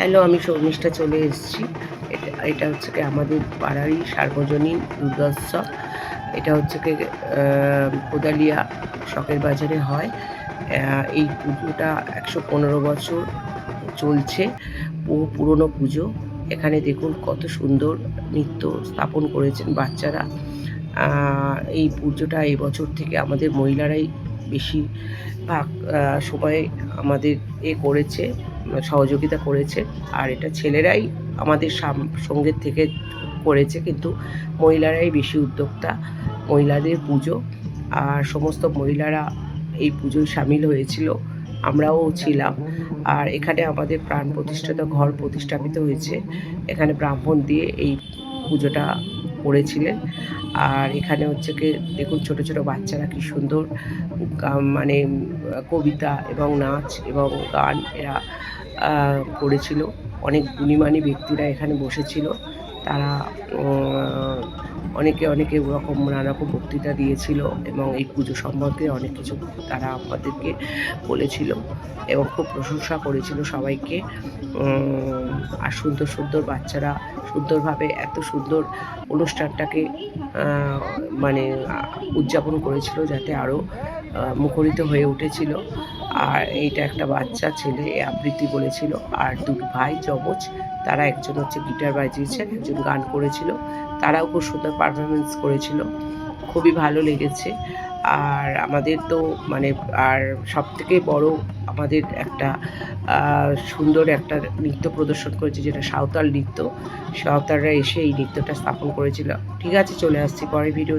Hello আমি শর্মিষ্ঠা চলে এসেছি। এটা এটা হচ্ছে কি আমাদের পাড়ারই সার্বজনীন দুর্গোৎসব এটা হচ্ছে কি কোদালিয়া শখের বাজারে হয়। এই পুজোটা একশো পনেরো বছর চলছে বহু পুরনো পুজো। এখানে দেখুন কত সুন্দর নৃত্য স্থাপন করেছেন বাচ্চারা। এই পুজোটা এবছর থেকে আমাদের মহিলারাই বেশি ভাগ সময় আমাদের এ করেছে। সহযোগিতা করেছে। আর এটা ছেলেরাই আমাদের সঙ্গের থেকে করেছে, কিন্তু মহিলারাই বেশি উদ্যোক্তা। মহিলাদের পুজো, আর সমস্ত মহিলারা এই পুজোয় সামিল হয়েছিল, আমরাও ছিলাম। আর এখানে আমাদের প্রাণ প্রতিষ্ঠিত ঘর প্রতিষ্ঠাপিত হয়েছে। এখানে ব্রাহ্মণ দিয়ে এই পুজোটা করেছিলেন। আর এখানে হচ্ছে কি, দেখুন ছোট ছোট বাচ্চারা কি সুন্দর মানে কবিতা এবং নাচ এবং গান এরা করেছিল। অনেক গুণীমানী ব্যক্তিরা এখানে বসেছিল। তারা অনেকে অনেকে ওরকম নানা রকম বক্তৃতা দিয়েছিল এবং এই পুজো সম্পর্কে অনেক কিছু তারা আমাদেরকে বলেছিল এবং খুব প্রশংসা করেছিল সবাইকে। আর সুন্দর সুন্দর বাচ্চারা সুন্দরভাবে এত সুন্দর অনুষ্ঠানটাকে মানে উদযাপন করেছিল যাতে আরও মুখরিত হয়ে উঠেছিল। আর এইটা একটা বাচ্চা ছেলে আবৃত্তি বলেছিল। আর দুটো ভাই যমজ, তারা একজন হচ্ছে গিটার বাজিয়েছেন একজন গান করেছিল। তারাও খুব সুন্দর পারফরমেন্স করেছিল। খুবই ভালো লেগেছে। আর আমাদের তো মানে আর সব থেকে বড় আমাদের একটা সুন্দর একটা নৃত্য প্রদর্শন করেছে, যেটা সাঁওতাল নৃত্য। সাঁওতালরা এসে এই নৃত্যটা স্থাপন করেছিল। ঠিক আছে, চলে আসছি পরের ভিডিও